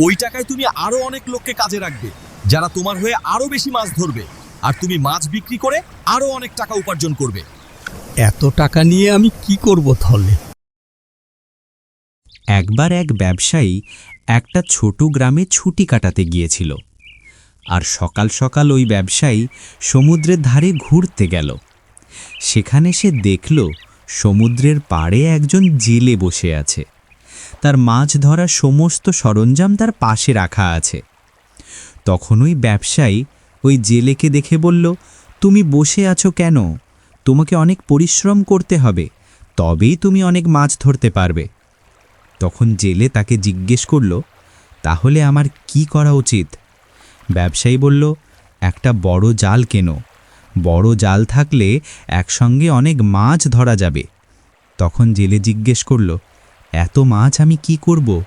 ওই টাকায় তুমি আরও অনেক লোককে কাজে রাখবে যারা তোমার হয়ে আরও বেশি মাছ ধরবে আর তুমি মাছ বিক্রি করে আরও অনেক টাকা উপার্জন করবে। এত টাকা নিয়ে আমি কি করব তাহলে? একবার এক ব্যবসায়ী একটা ছোট গ্রামে ছুটি কাটাতে গিয়েছিল আর সকাল সকাল ওই ব্যবসায়ী সমুদ্রের ধারে ঘুরতে গেল। সেখানে সে দেখল সমুদ্রের পাড়ে একজন জেলে বসে আছে। তার মাছ ধরার সমস্ত সরঞ্জাম তার পাশে রাখা আছে। তখন ওই ব্যবসায়ী ওই জেলেকে দেখে বলল, তুমি বসে আছো কেন? তোমাকে অনেক পরিশ্রম করতে হবে, তবেই তুমি অনেক মাছ ধরতে পারবে। তখন জেলে তাকে জিজ্ঞেস করল, তাহলে আমার কি করা উচিত? ব্যবসায়ী বলল, একটা বড় জাল কেন। বড় জাল থাকলে একসঙ্গে অনেক মাছ ধরা যাবে। তখন জেলে জিজ্ঞেস করল এত মাছ আমি কি করব?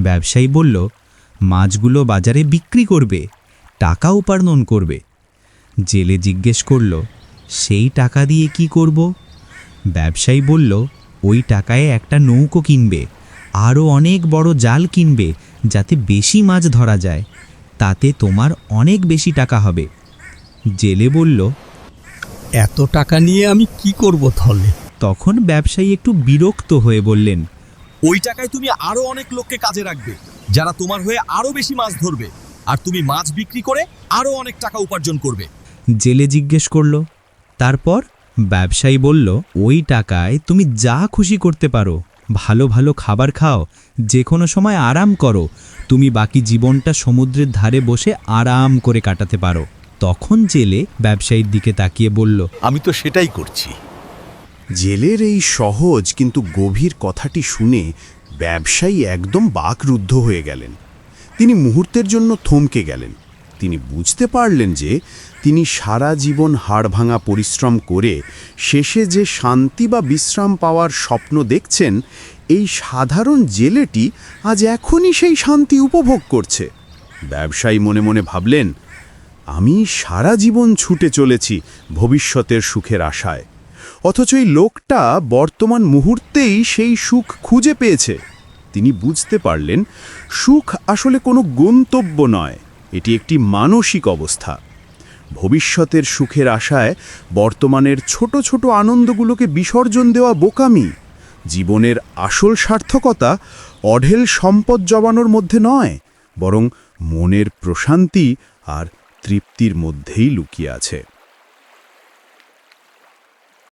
ব্যবসায়ী বলল মাছগুলো বাজারে বিক্রি করবে টাকা উপার্জন করবে। জেলে জিজ্ঞেস করল সেই টাকা দিয়ে কি করব? ব্যবসায়ী বলল ওই টাকায় একটা নৌকো কিনবে আরও অনেক বড় জাল কিনবে যাতে বেশি মাছ ধরা যায় তাতে তোমার অনেক বেশি টাকা হবে। জেলে বলল এত টাকা নিয়ে আমি কি করব তাহলে তখন ব্যবসায়ী একটু বিরক্ত হয়ে বললেন ওই টাকায় তুমি আরও অনেক লোককে কাজে রাখবে যারা তোমার হয়ে আরও বেশি মাছ ধরবে আর তুমি মাছ বিক্রি করে আরও অনেক টাকা উপার্জন করবে। জেলে জিজ্ঞেস করল তারপর ব্যবসায়ী বলল ওই টাকায় তুমি যা খুশি করতে পারো ভালো ভালো খাবার খাও যে কোনো সময় আরাম করো তুমি বাকি জীবনটা সমুদ্রের ধারে বসে আরাম করে কাটাতে পারো। তখন জেলে ব্যবসায়ীর দিকে তাকিয়ে বলল আমি তো সেটাই করছি। জেলের এই সহজ কিন্তু গভীর কথাটি শুনে ব্যবসায়ী একদম বাকরুদ্ধ হয়ে গেলেন। তিনি মুহূর্তের জন্য থমকে গেলেন। তিনি বুঝতে পারলেন যে তিনি সারা জীবন হাড়ভাঙা পরিশ্রম করে শেষে যে শান্তি বা বিশ্রাম পাওয়ার স্বপ্ন দেখছেন, এই সাধারণ জেলেটি আজ এখনই সেই শান্তি উপভোগ করছে। ব্যবসায়ী মনে মনে ভাবলেন, আমি সারা জীবন ছুটে চলেছি ভবিষ্যতের সুখের আশায়। অথচ এই লোকটা বর্তমান মুহূর্তেই সেই সুখ খুঁজে পেয়েছে। তিনি বুঝতে পারলেন, সুখ আসলে কোনো গন্তব্য নয়, এটি একটি মানসিক অবস্থা। ভবিষ্যতের সুখের আশায় বর্তমানের ছোট ছোট আনন্দগুলোকে বিসর্জন দেওয়া বোকামি, জীবনের আসল সার্থকতা অঢেল সম্পদ জমানোর মধ্যে নয়, বরং মনের প্রশান্তি আর তৃপ্তির মধ্যেই লুকিয়ে আছে।